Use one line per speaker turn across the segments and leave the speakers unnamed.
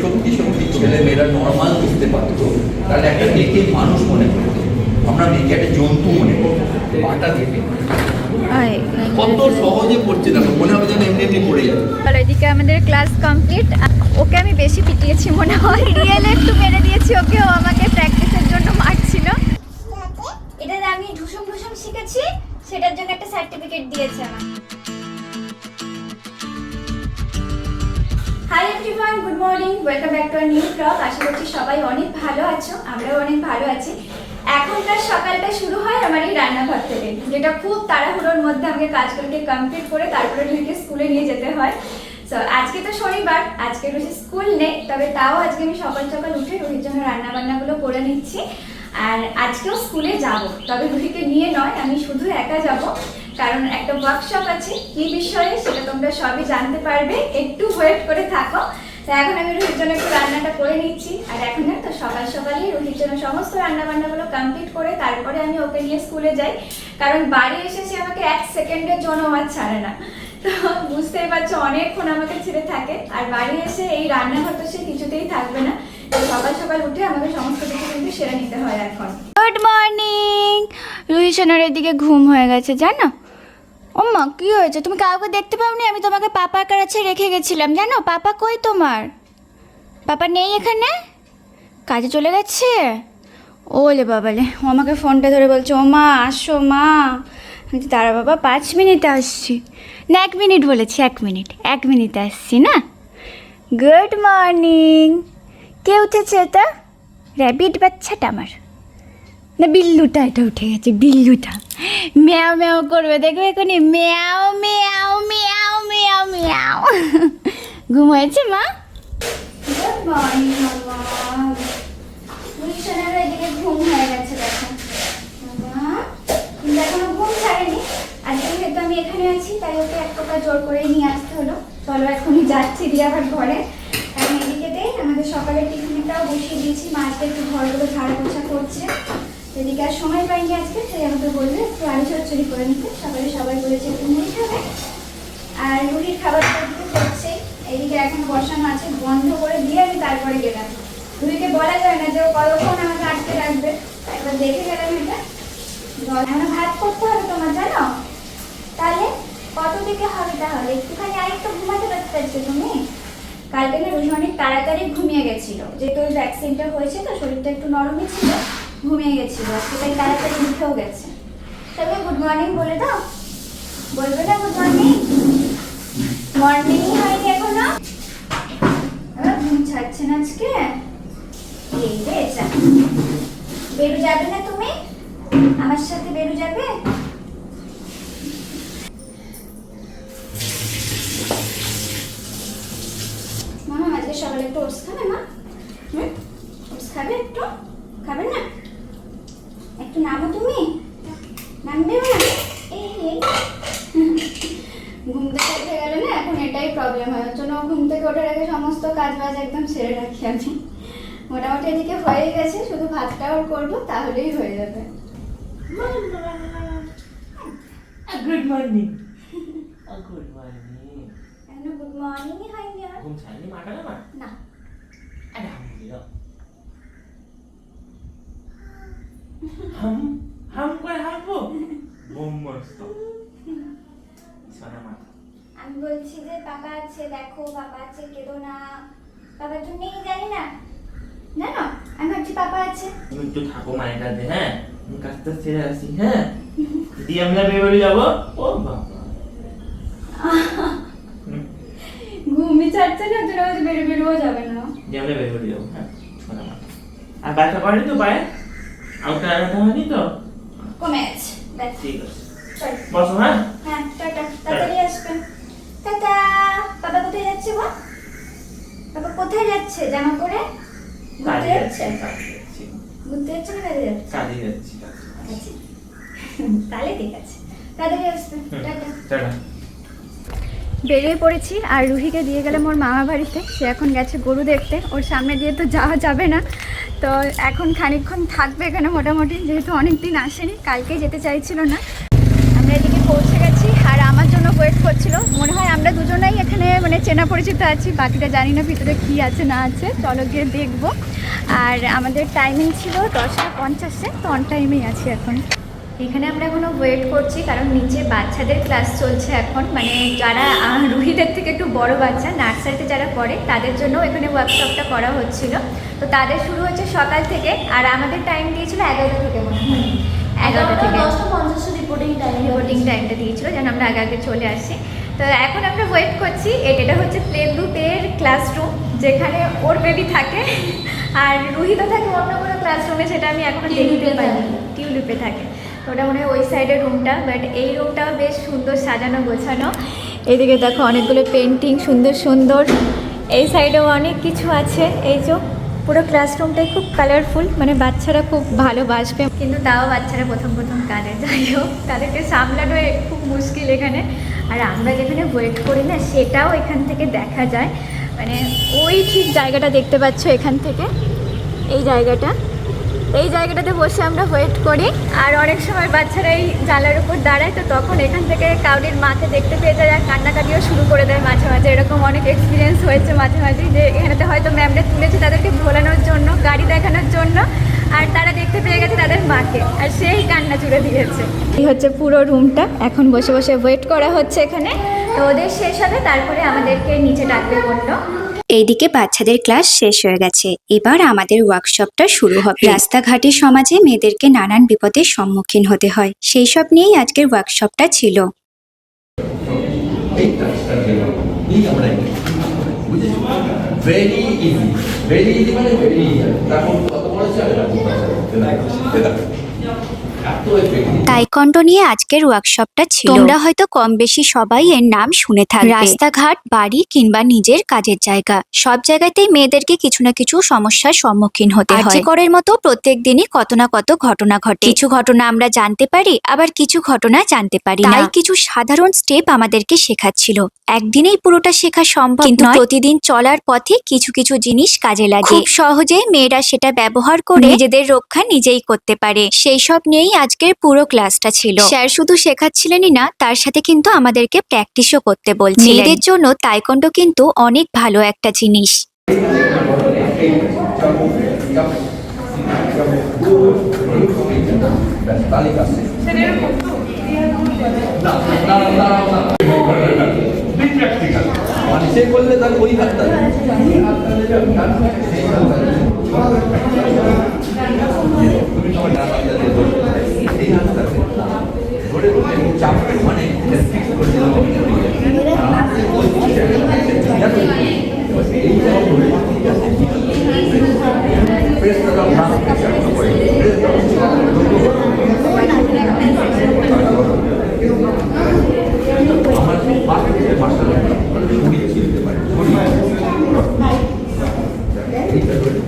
সত্যি সত্যি ছেলে মেয়েরা নর্মাল বুঝতে পারতো তাহলে একটা মেয়েকে মানুষ মনে করতো। আমরা মেয়েকে একটা জন্তু মনে করতো পাটা দেখে। কত সহজে পড়ছে দেখো মনে হবে যেন এমনি এমনি পড়ে যাবে
আর এদিকে আমাদের ক্লাস কমপ্লিট ওকে আমি বেশি পিটিয়েছি মনে হয়। রিয়েলে একটু মেরে দিয়েছি ওকে ও আমাকে প্র্যাকটিসের জন্য মারছিল। এটা আমি ঢুসুম ঢুসুম শিখেছি সেটার জন্য একটা সার্টিফিকেট দিয়েছে আমার welcome back to our new blog আশা করছি সবাই অনেক ভালো আছো, আমরাও অনেক ভালো আছি। এখনকার সকালটা শুরু হয় আমার এই রান্নাঘর থেকে, যেটা খুব তাড়াহুড়োর মধ্যে আমাকে কাজগুলোকে কমপ্লিট করে তারপরে রুহিকে স্কুলে নিয়ে যেতে হয়। সো আজকে তো শনিবার, আজকে রুহি স্কুল নেই, তবে তাও আজকে আমি সকাল সকাল উঠে রুহির জন্য রান্না বান্নাগুলো করে নিচ্ছি। আর আজকেও স্কুলে যাব, তবে রুহিকে নিয়ে নয়, আমি শুধু একা যাব, কারণ একটা ওয়ার্কশপ আছে। কি বিষয়ে সেটা তোমরা সবই জানতে পারবে। একটু ওয়েট করে থাকো। তো এখন আমি রুহির জন্য একটু রান্নাটা করে নিচ্ছি। আর এখন তো সকাল সকালই রুহির জন্য সমস্ত রান্না বান্নাগুলো কমপ্লিট করে তারপরে আমি ওকে নিয়ে স্কুলে যাই। কারণ বাড়ি এসেছি আমাকে এক সেকেন্ডের জন্য আমার ছাড়ে না। তো বুঝতেই পারছ, অনেকক্ষণ আমাকে ছেড়ে থাকে। আর বাড়ি এসে এই রান্নাঘর তো সে কিছুতেই থাকবে না। সকাল সকাল উঠে আমাকে সমস্ত কিছু কিন্তু সেরে নিতে হয় এখন। গুড মর্নিং রুহি সোনার এদিকে ঘুম হয়ে গেছে, জানো? ওম্মা কি হয়েছে? তুমি কাউকে দেখতে পাওনি? আমি তোমাকে পাপার কাছে রেখে গেছিলাম, জানো? পাপা কই তোমার? পাপা নেই এখানে? কাজে চলে গেছে? ওলে বাবালে, ও আমাকে ফোনটা ধরে বলছে ও মা। আসো মা দাঁড়া বাবা, পাঁচ মিনিটে আসছি। না, এক মিনিট বলেছি, এক মিনিট, এক মিনিটে আসছি, না? গুড মর্নিং কে উঠেছে এটা? র্যাবিট বাচ্চাটা আমার। না, বিল্লুটা, এটা উঠে গেছে, বিল্লুটা। ম্যাও ম্যাও করবে, দেখবে এখনই, ম্যাও ম্যাও ম্যাও ম্যাও ম্যাও। ঘুম মা? ঘুম হয়ে গেছে ঘুম আজকে আমি এখানে আছি, তাই ওকে এক জোর করে নিয়ে আসতে হলো। যাচ্ছি ঘরে। আমাদের সকালের টিফিনটাও বসিয়ে দিয়েছি। মা একটু ঘরগুলো ঝাড়া পোছা করছে। এদিকে আর সময় পাইনি আজকে, তাই আমাকে বললে একটু আলু চচ্চড়ি করে নিতে। সকালে সবাই বলেছে একটু মুড়ি খাবে। আর রুটির খাবারটা দিতে করছে এদিকে এখন বসানো আছে, বন্ধ করে দিয়ে আমি তারপরে গেলাম। রুহিকে বলা যায় না যে ও কতক্ষণ আমাকে আটকে রাখবে। একবার দেখে গেলাম এটা। আমরা ভাত করতে হবে তোমার জানো? তাহলে কত দিকে হবে তাহলে? একটুখানি আরেকটু ঘুমাতে পারতে তুমি? কালকে না রুহি অনেক তাড়াতাড়ি ঘুমিয়ে গেছিল। যেহেতু ওই ভ্যাকসিনটা হয়েছে তো শরীরটা একটু নরমই ছিল। ঘুমিয়ে গেছিল তাই তাড়াতাড়ি উঠেও গেছে। তবে গুড মর্নিং বলে দাও। বলবে না গুড মর্নিং মর্নিং হয়নি এখনও? আবার ঘুম না আজকে? এই রে যাবে না তুমি? আমার সাথে বেরু যাবে? মামা আজকে সকালে একটু ওটস খাবে মা? হুম? ওটস খাবে একটু? খাবে না? নামো তুমি? নামবে না? এই ঘুম থেকে উঠে গেলে না এখন এটাই প্রবলেম হয়। জন্য ঘুম থেকে ওঠার আগে সমস্ত কাজ বাজ একদম সেরে রাখি আমি। মোটামুটি এদিকে হয়ে গেছে শুধু ভাতটা ওর করব তাহলেই হয়ে যাবে।
Good morning good morning
good মর্নিংই হয়নি আর।
ঘুম ছাড়নি মাটা না মা
না
আলহামদুলিল্লাহ হাম হাম করে হামবো বোম মস্ত সোনা মা
আমি বলছি যে পাপা আছে দেখো পাপা আছে কেঁদো না। পাপা তো নেই জানি না। জানো আমি ভাবছি পাপা আছে।
তুমি একটু থাকো মায়ের কাছে হ্যাঁ? আমি কাজটা সেরে আসি হ্যাঁ? দিয়ে আমরা বেরোলে যাব ও বাবা।
ঘুমই ছাড়ছে না তোরা বেরো বেরোও যাবে না।
দিয়ে আমরা বেরোলে যাব হ্যাঁ? সোনা আর ব্যথা করেনি তো পায়ে? আউটার ব্যথা হয়নি তো?
কমে
ঠিক আছে। বসো হ্যাঁ?
হ্যাঁ টাটা তাড়াতাড়ি আসবেন। টাটা বাবা কোথায় যাচ্ছে বল? বাবা কোথায় যাচ্ছে জামা পরে? ঘুরতে যাচ্ছে?
যাচ্ছি কাজে যাচ্ছি।
ঘুরতে যাচ্ছে না কাজে যাচ্ছে?
কাজে যাচ্ছি।
তাহলে ঠিক আছে। তাড়াতাড়ি আসবেন। টাটা।
টাটা।
বেরিয়ে পড়েছি আর রুহিকে দিয়ে গেলাম ওর মামা বাড়িতে। সে এখন গেছে গরু দেখতে। ওর সামনে দিয়ে তো যাওয়া যাবে না। তো এখন খানিকক্ষণ থাকবে এখানে মোটামুটি, যেহেতু অনেক দিন আসেনি কালকেই যেতে চাইছিল না। আমরা এদিকে পৌঁছে গেছি, আর আমার জন্য ওয়েট করছিল। মনে হয় আমরা দুজনেই এখানে মানে চেনা পরিচিত আছি, বাকিটা জানি না ভিতরে কী আছে, না আছে। চলো গিয়ে দেখব। আর আমাদের টাইমিং ছিল দশটা পঞ্চাশে, তো অন টাইমেই আছি এখন। এখানে আমরা এখনও ওয়েট করছি, কারণ নিচে বাচ্চাদের ক্লাস চলছে এখন। মানে যারা রুহিদের থেকে একটু বড় বাচ্চা নার্সারিতে যারা পড়ে, তাদের জন্য এখানে ওয়ার্কশপটা করা হচ্ছিল। তো তাদের শুরু হচ্ছে সকাল থেকে আর আমাদের টাইম দিয়েছিল এগারোটা থেকে মনে হয়। এগারোটা থেকে।
দশটা পঞ্চাশে রিপোর্টিং টাইম
রিপোর্টিং টাইমটা দিয়েছিল যেন আমরা আগে আগে চলে আসি। তো এখন আমরা ওয়েট করছি এটা হচ্ছে প্লে গ্রুপের ক্লাসরুম যেখানে ওর বেবি থাকে আর রুহিত থাকে অন্য কোনো ক্লাসরুমে সেটা আমি এখনও দেখতে পাইনি।
থাকে।
টিউলিপে থাকে। তো ওটা মনে হয় ওই সাইডের রুমটা বাট এই রুমটাও বেশ সুন্দর সাজানো গোছানো। এদিকে দেখো অনেকগুলো পেন্টিং সুন্দর সুন্দর। এই সাইডেও অনেক কিছু আছে এই যে। পুরো ক্লাসরুমটাই খুব কালারফুল মানে বাচ্চারা খুব ভালোবাসবে। কিন্তু তাও বাচ্চারা প্রথম প্রথম কানে, যাই হোক, তাদেরকে সামলানো খুব মুশকিল এখানে। আর আমরা যেখানে ওয়েট করি না, সেটাও এখান থেকে দেখা যায়। মানে ওই ঠিক জায়গাটা দেখতে পাচ্ছ এখান থেকে, এই জায়গাটা। এই জায়গাটাতে বসে আমরা ওয়েট করি। আর অনেক সময় বাচ্চারা এই জানলার উপর দাঁড়ায়, তো তখন এখান থেকে কাউরির মাকে দেখতে পেয়ে যায় আর কান্নাকাটিও শুরু করে দেয় মাঝে মাঝে। এরকম অনেক এক্সপিরিয়েন্স হয়েছে মাঝে মাঝে যে এখানেতে হয়তো ম্যামরা তুলেছে তাদেরকে ভোলানোর জন্য, গাড়ি দেখানোর জন্য, আর তারা দেখতে পেয়ে গেছে তাদের মাকে। আর সেই কান্না জুড়ে দিয়েছে। এই হচ্ছে পুরো রুমটা এখন বসে বসে ওয়েট করা হচ্ছে এখানে। তো ওদের শেষ হবে, তারপরে আমাদেরকে নিচে ডাকবে বলল।
এইদিকে বাচ্চাদের ক্লাস শেষ হয়ে গেছে। এবার আমাদের ওয়ার্কশপটা শুরু হবে। রাস্তাঘাটে সমাজে মেয়েদেরকে নানান বিপদের সম্মুখীন হতে হয়। সেই সব নিয়েই আজকের ওয়ার্কশপটা ছিল।
মানে এত effective।
তাইকন্ডো নিয়ে আজকের ওয়ার্কশপটা ছিল। তোমরা হয়তো কম বেশি সবাই এর নাম শুনে থাকবে। রাস্তাঘাট বাড়ি কিংবা নিজের কাজের জায়গা। সব জায়গাতেই মেয়েদেরকে কিছু না কিছু সমস্যার সম্মুখীন হতে হয়। করের মতো প্রত্যেক দিনই কত না কত ঘটনা ঘটে। কিছু ঘটনা আমরা জানতে পারি আবার কিছু ঘটনা জানতে পারি তাই কিছু সাধারণ স্টেপ আমাদেরকে শেখাচ্ছিল। একদিনেই পুরোটা শেখা সম্ভব কিন্তু প্রতিদিন চলার পথে কিছু কিছু জিনিস কাজে লাগে। খুব সহজে মেয়েরা সেটা ব্যবহার করে নিজেদের রক্ষা নিজেই করতে পারে। সেই সব নিয়েই আজকের পুরো ক্লাসটা ছিল। স্যার শুধু শেখাচ্ছিলেনই না তার সাথে কিন্তু আমাদেরকে প্র্যাকটিসও করতে বলছিলেন। মেয়েদের জন্য তাইকন্ডো কিন্তু অনেক ভালো একটা জিনিস।
সে করলে তার ওই হাতটা দেয়। এই হাতটা দেবে, সেই হাতটা দেবে। তুমি তোমার ডান হাতটা দিয়ে ধরো। এই হাতটা দেবে। ধরে ধরে চাপ মানে fix করে দিলাম আমি ধরে গেলাম। আর ওই দিকে ঠিক আছে? এবার এইটা ধরে, ঠিক আছে? Press করলাম, না, pressure করে। Press করলাম। আমার পাশে মাস্টার ছড়িয়ে ছিলতে পারে ছড়িয়ে এইটা ধরে।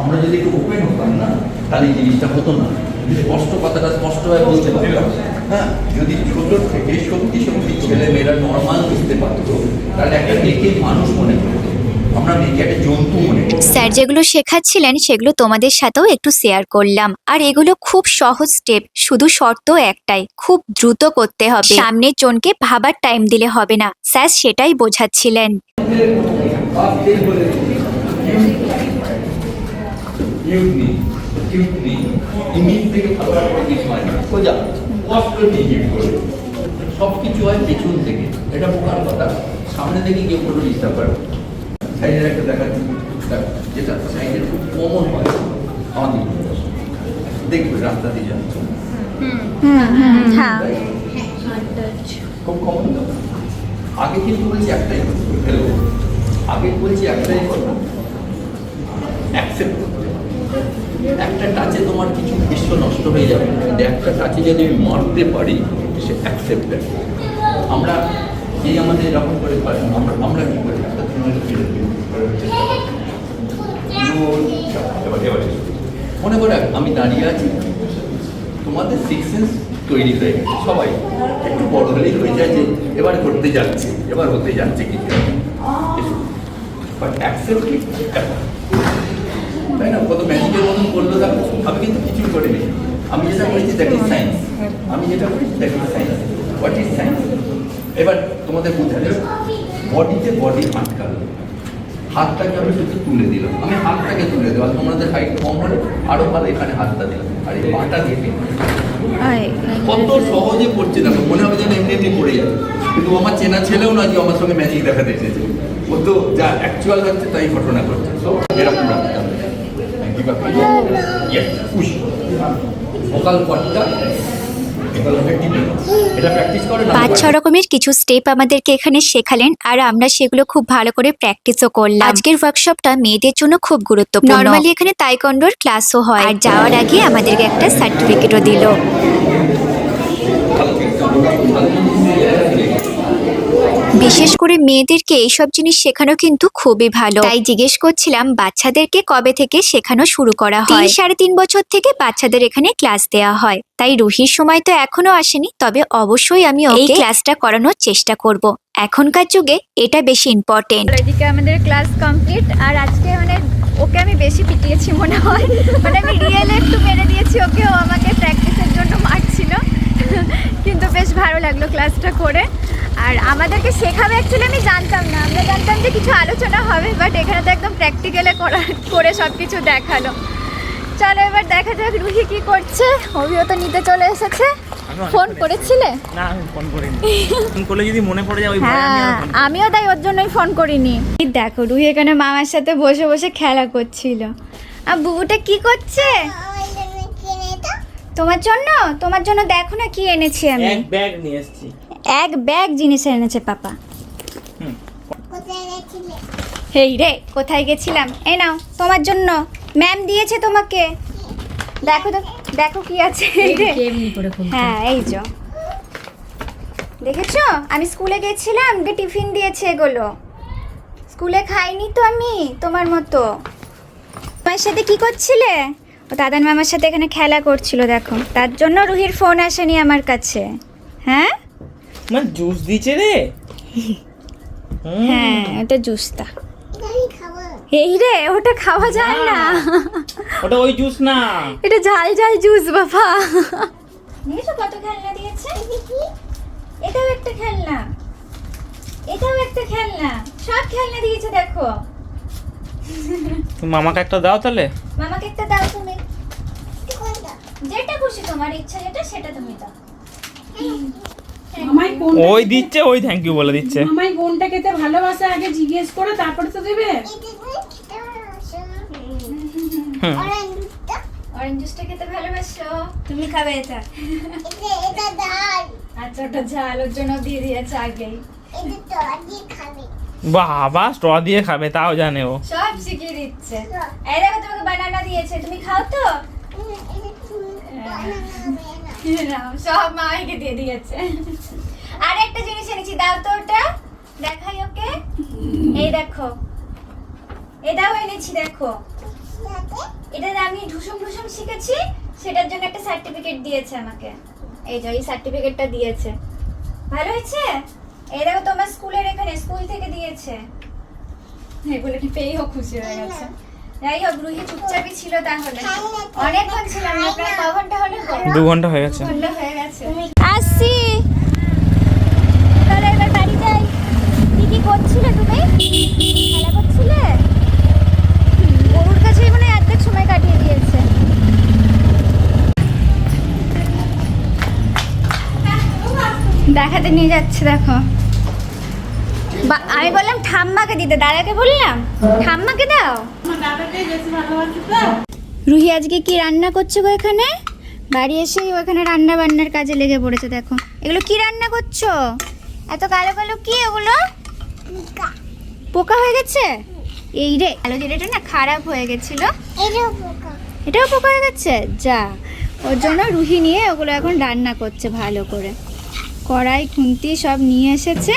আমরা যদি একটু ওপেন হতাম না তাহলে এই জিনিসটা হতো না যদি স্পষ্ট কথাটা স্পষ্টভাবে বলতে পারতাম হ্যাঁ যদি ছোট থেকে সত্যি সত্যি ছেলে মেয়েরা নর্মাল বুঝতে পারতো তাহলে একটা মেয়েকে মানুষ মনে করতো আমরা মেয়েকে একটা জন্তু মনে করতো
স্যার যেগুলো শেখাচ্ছিলেন সেগুলো তোমাদের সাথেও একটু শেয়ার করলাম আর এগুলো খুব সহজ স্টেপ শুধু শর্ত একটাই খুব দ্রুত করতে হবে সামনের জনকে ভাবার টাইম দিলে হবে না স্যার সেটাই বোঝাচ্ছিলেন
হয় সব কিছু হয় পেছন থেকে এটা বোকার কথা সামনে থেকে কেউ কোনো ডিস্টার্ব করে একটা দেখা দেখো, যেটা সাইডের খুব কমন হয় আমাদের দেখবে রাস্তা দিয়ে যাচ্ছ।
হ্যাঁ।
খুব কমন আগে কিন্তু বলছি একটাই হ্যালো আগে বলছি একটাই কথা অ্যাকসেপ্ট একটা টাচে তোমার কিছু বিশ্ব নষ্ট হয়ে যাবে। কিন্তু একটা টাচে যদি আমি মারতে পারি সে অ্যাকসেপ্টেড আমরা এই আমাদের এরকম করে পারি আমরা আমরা কি করি? একটা তোমার ফিরে দিই। মনে করে আমি দাঁড়িয়ে আছি, তোমাদের সিক্স সেন্স তৈরি হয়ে গেছে, সবাই। একটু বড় হলেই হয়ে যায় যে, এবার করতে যাচ্ছে, এবার হতে যাচ্ছে। বাট অ্যাকসেপ্ট তাই না? কত ম্যাজিকের মতন করল দেখো, আমি কিন্তু কিছু করিনি। আমি যেটা করেছি দ্যাট ইজ সায়েন্স আমি যেটা করেছি that is science what is science এবার তোমাদের বুঝালে বডিতে বডি আটকালো। হাতটাকে আমি শুধু তুলে দিলাম। আমি হাতটাকে তুলে দিলাম। তোমাদের হাইট কম হলে আরও ভালো এখানে হাতটা দিলাম। আর এই পাটা দিয়ে কত সহজে পড়ছে দেখো মনে হবে যেন এমনি এমনি পড়ে যাবে কিন্তু আমার চেনা ছেলেও না যে আমার সঙ্গে ম্যাজিক দেখাতে এসেছে। ও তো যা অ্যাকচুয়াল হচ্ছে তাই ঘটনা করছে তো এরকম রাখতে হবে Yes, push.
পাঁচ ছ রকমের কিছু স্টেপ আমাদেরকে এখানে শেখালেন আর আমরা সেগুলো খুব ভালো করে প্র্যাকটিসও করলাম। আজকের ওয়ার্কশপটা মেয়েদের জন্য খুব গুরুত্বপূর্ণ। নর্মালি এখানে তাইকন্ডোর ক্লাসও হয়। আর যাওয়ার আগে আমাদেরকে একটা সার্টিফিকেটও দিল। বিশেষ করে মেয়েদেরকে এইসব জিনিস শেখানো কিন্তু খুবই ভালো। তাই জিজ্ঞেস করছিলাম বাচ্চাদেরকে কবে থেকে শেখানো শুরু করা হয়? তিন সাড়ে তিন বছর থেকে বাচ্চাদের এখানে ক্লাস দেওয়া হয়। তাই রুহির সময় তো এখনও আসেনি তবে অবশ্যই আমি এই ক্লাসটা করানোর চেষ্টা করব। এখনকার যুগে এটা বেশি ইম্পর্টেন্ট
এদিকে আমাদের ক্লাস কমপ্লিট আর আজকে মানে ওকে আমি বেশি পিটিয়েছি মনে হয়। মানে আমি রিয়েলে একটু মেরে দিয়েছি ওকে ও আমাকে প্র্যাকটিসের জন্য মারছিল কিন্তু বেশ ভালো লাগল ক্লাসটা করে আর আমাদেরকে শেখাবে অ্যাকচুয়ালি আমি জানতাম না। আমরা জানতাম যে কিছু আলোচনা হবে বাট এখানে তো একদম প্র্যাকটিক্যালে করা করে সব কিছু দেখাল। চলো এবার দেখা যাক রুহি কি করছে। অভিও তো নিতে চলে এসেছে। ফোন করেছিলে?
না আমি ফোন করিনি। ফোন করলে যদি মনে পড়ে যায় ওই ভয়ে আমি আর
আমিও তাই ওর জন্যই ফোন করিনি। দেখো রুহি এখানে মামার সাথে বসে বসে খেলা করছিল। আর বুবুটা কি করছে? তোমার জন্য? তোমার জন্য দেখো না কি এনেছি আমি।
ব্যাগ নিয়ে এসেছি।
এক ব্যাগ জিনিস এনেছে পাপা। হেই রে কোথায় গেছিলাম? এ নাও তোমার জন্য। ম্যাম দিয়েছে তোমাকে। দেখো তো দেখো কি আছে। রে। হ্যাঁ এই যো। দেখেছ? আমি স্কুলে গেছিলাম যে টিফিন দিয়েছে এগুলো। স্কুলে খাইনি তো আমি তোমার মতো। তোমার সাথে কি করছিলে? ও দাদান মামার সাথে এখানে খেলা করছিল দেখো। তার জন্য রুহির ফোন আসেনি আমার কাছে। হ্যাঁ?
মানে জুস দিয়েছে রে।
হ্যাঁ ওটা জুসটা এই রে ওটা খাওয়া যায় না।
ওটা ওই জুস না।
এটা ঝাল ঝাল জুস বাবা। নিয়েছো কত খেলনা দিয়েছে? এটাও একটা খেলনা। এটাও একটা খেলনা। সব খেলনা দিয়েছে দেখো।
তুমি মামাকে একটা দাও তাহলে।
মামাকে একটা দাও তুমি। যেটা খুশি তোমার ইচ্ছা যেটা সেটা তুমি দাও।
ওই দিচ্ছে ওই থ্যাংক ইউ বলে দিচ্ছে।
মামাই কোনটা খেতে ভালোবাসে আগে জিজ্ঞেস করে তারপরে তো দেবে।
অরেঞ্জ জুসটা খেতে ভালোবাসো। তুমি খাবে এটা। আচ্ছা ওটা ঝাল ওর জন্য দিয়ে দিয়েছে আগেই।
বাবা স্ট্র দিয়ে খাবে তাও জানে ও।
সব শিখিয়ে দিচ্ছে। এই দেখো তোমাকে বানানা দিয়েছে। তুমি খাও তো? সব মামাইকে দিয়ে দিয়েছে। আর একটা জিনিস এনেছি দাও তো ওটা। দেখাই ওকে। এই দেখো। এটাও এনেছি দেখো। এটা আমি ঢুসুম ঢুসুম শিখেছি সেটার জন্য একটা সার্টিফিকেট দিয়েছে আমাকে। এই যে এই সার্টিফিকেটটা দিয়েছে। ভালো হয়েছে? এই দেখো তোমার স্কুলের এখানে স্কুল থেকে দিয়েছে। এগুলো কি পেয়েও খুশি হয়ে গেছে। যাই হোক রুহি চুপচাপই ছিল তাহলে। অনেকক্ষণ ছিলাম না প্রায় ক ঘণ্টা হলো
দু ঘণ্টা হয়ে গেছে।
ঘণ্টা হয়ে গেছে। আসছি তাহলে এবার বাড়ি যাই কি কি করছিলে তুমি? খেলা করছিলে? গরুর কাছেই মনে অর্ধেক সময় কাটিয়ে দিয়েছে। দেখাতে নিয়ে যাচ্ছে, দেখো। আমি বললাম ঠাম্মাকে দিতে, দাদাকে বললাম? ঠাম্মাকে দাও। রুহি আজকে কি রান্না করছ গো এখানে? বাড়ি এসেই ওখানে রান্না বান্নার কাজে লেগে পড়েছে, দেখো। এগুলো কি রান্না করছ? এত কালো কালো কি এগুলো? পোকা। হয়ে গেছে? এই রে কালো জিরেটা না খারাপ হয়ে গেছিল। এটাও পোকা। হয়ে গেছে? যা ওর জন্য রুহি নিয়ে ওগুলো এখন রান্না করছে ভালো করে। কড়াই খুন্তি সব নিয়ে এসেছে।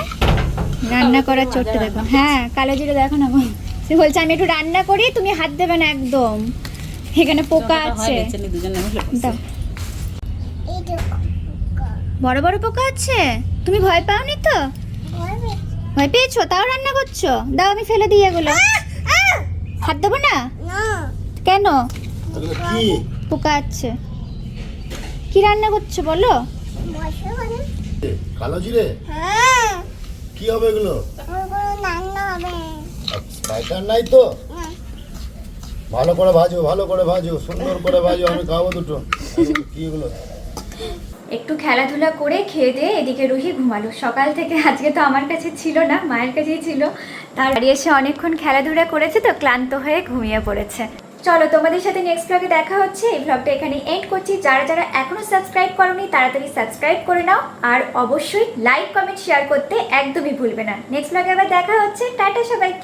রান্না করার চোটটা দেখো হ্যাঁ কালো জিরে দেখো না গো। সে বলছে আমি একটু রান্না করি তুমি হাত দেবে না একদম। এখানে পোকা আছে। বড় বড় পোকা আছে? তুমি ভয় পাওনি তো?
ভয় পেয়েছ? তাও রান্না করছ? দাও আমি ফেলে দিই এগুলো। হাত দেবো না? কেন? পোকা আছে। কি রান্না করছ বলো?
কালো জিরে? কি হবে এগুলো? স্পাইটার নাই তো? ভালো করে ভাজো ভালো করে ভাজো সুন্দর করে ভাজো আমি খাব দুটো। কি এগুলো?
একটু খেলাধুলা করে খেয়ে দিয়ে এদিকে রুহি ঘুমালো। সকাল থেকে আজকে তো আমার কাছে ছিল না, মায়ের কাছেই ছিল। তার বাড়ি এসে অনেকক্ষণ খেলাধুলা করেছে তো ক্লান্ত হয়ে ঘুমিয়ে পড়েছে। চলো তোমাদের সাথে নেক্সট ব্লগে দেখা হচ্ছে। এই ব্লগটা এখানে এন্ড করছি। যারা যারা এখনও সাবস্ক্রাইব করোনি, তাড়াতাড়ি সাবস্ক্রাইব করে নাও। আর অবশ্যই লাইক কমেন্ট শেয়ার করতে একদমই ভুলবে না। নেক্সট ব্লগে আবার দেখা হচ্ছে। টাটা সবাইকে।